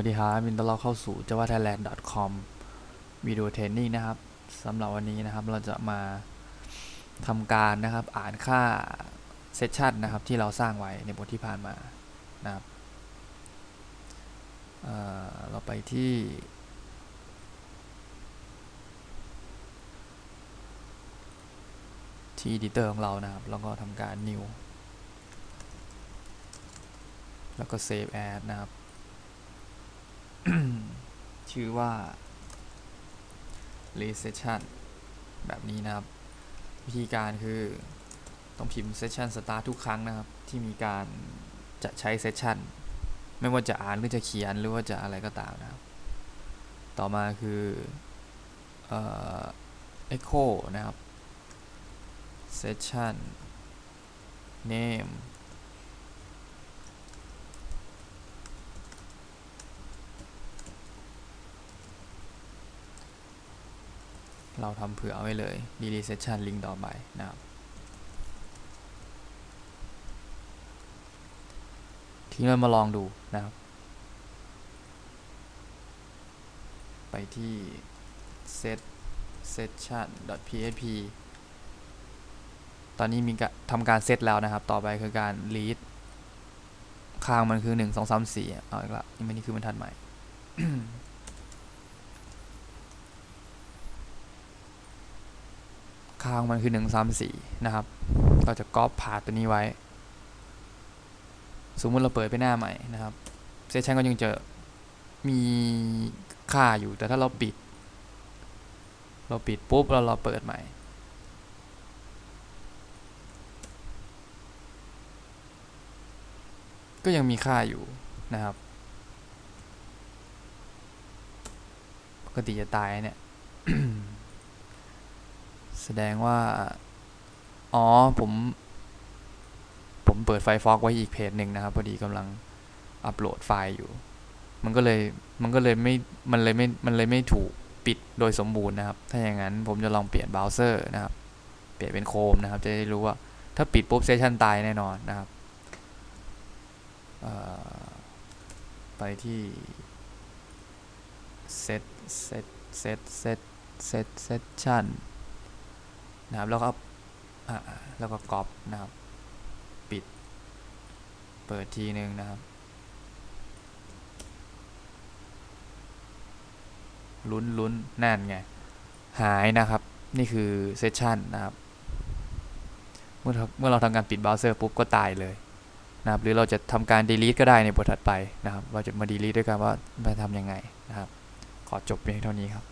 วัสดีครับมินต้อนรับเข้าสู่ java thailand com วิดีโอเทรนนิ่งนะครับสำหรับวันนี้นะครับเราจะมาทำการนะครับอ่านค่าเซสชันนะครับที่เราสร้างไว้ในบทที่ผ่านมานะครับเเราไปที่ที่ editor ของเรานะครับ แล้วก็ทำการ new แล้วก็ save as นะครับ ชื่อว่า recession แบบนี้นะครับ วิธีการคือต้องพิมพ์ session start ทุกครั้งนะครับ ที่มีการจะใช้ session ไม่ว่าจะอ่านหรือจะเขียนหรือว่าจะอะไรก็ตามนะครับ ต่อมาคือเอ่อ echo นะครับ session name เราทำเผื่อเอาไว้เลย delete session link ต่อไปนะครับ ทีนี้เรามาลองดูนะครับ ไปที่ set session php ตอนนี้มีการทำการเซตแล้วนะครับ ต่อไปคือการ read ข้างมันคือ 1 2 3 4เอาอีกละนี่มันนี่คือบรรทัดใหม่ ข้างมันคือ1 3 4นะครับ เราจะก๊อปผ่าตัวนี้ไว้ สมมติเราเปิดไปหน้าใหม่นะครับเซสชันก็ยังจะมีค่าอยู่แต่ถ้าเราปิด เราปิดปุ๊บแล้วเราเปิดใหม่ก็ยังมีค่าอยู่นะครับ ปกติจะตายเนี่ย แสดงว่า อ๋อ ผม ผมเปิดไฟฟอกไว้อีกเพจหนึ่งนะครับ พอดีกำลังอัปโหลดไฟล์อยู่ มันก็เลย มันก็เลยไม่ มันเลยไม่ มันเลยไม่ถูกปิดโดยสมบูรณ์นะครับ ถ้าอย่างนั้นผมจะลองเปลี่ยนเบราว์เซอร์นะครับ เปลี่ยนเป็นโคมนะครับ จะได้รู้ว่า ถ้าปิดปุ๊บเซสชันตายแน่นอนนะครับไปที่ set set set set set session นะครับแล้วก็แล้วก็ก๊อปนะครับ ปิด เปิดทีหนึ่งนะครับลุ้นลุ้นนั่นไง หายนะครับ นี่คือเซสชันนะครับ เมื่อเมื่อเราทำการปิดเบราว์เซอร์ปุ๊บก็ตายเลยนะครับ หรือเราจะทำการ delete ก็ได้ในบทถัดไปนะครับ เราจะมา delete ด้วยกันว่าไปทำยังไงนะครับ ขอจบเพียงเท่านี้ครับ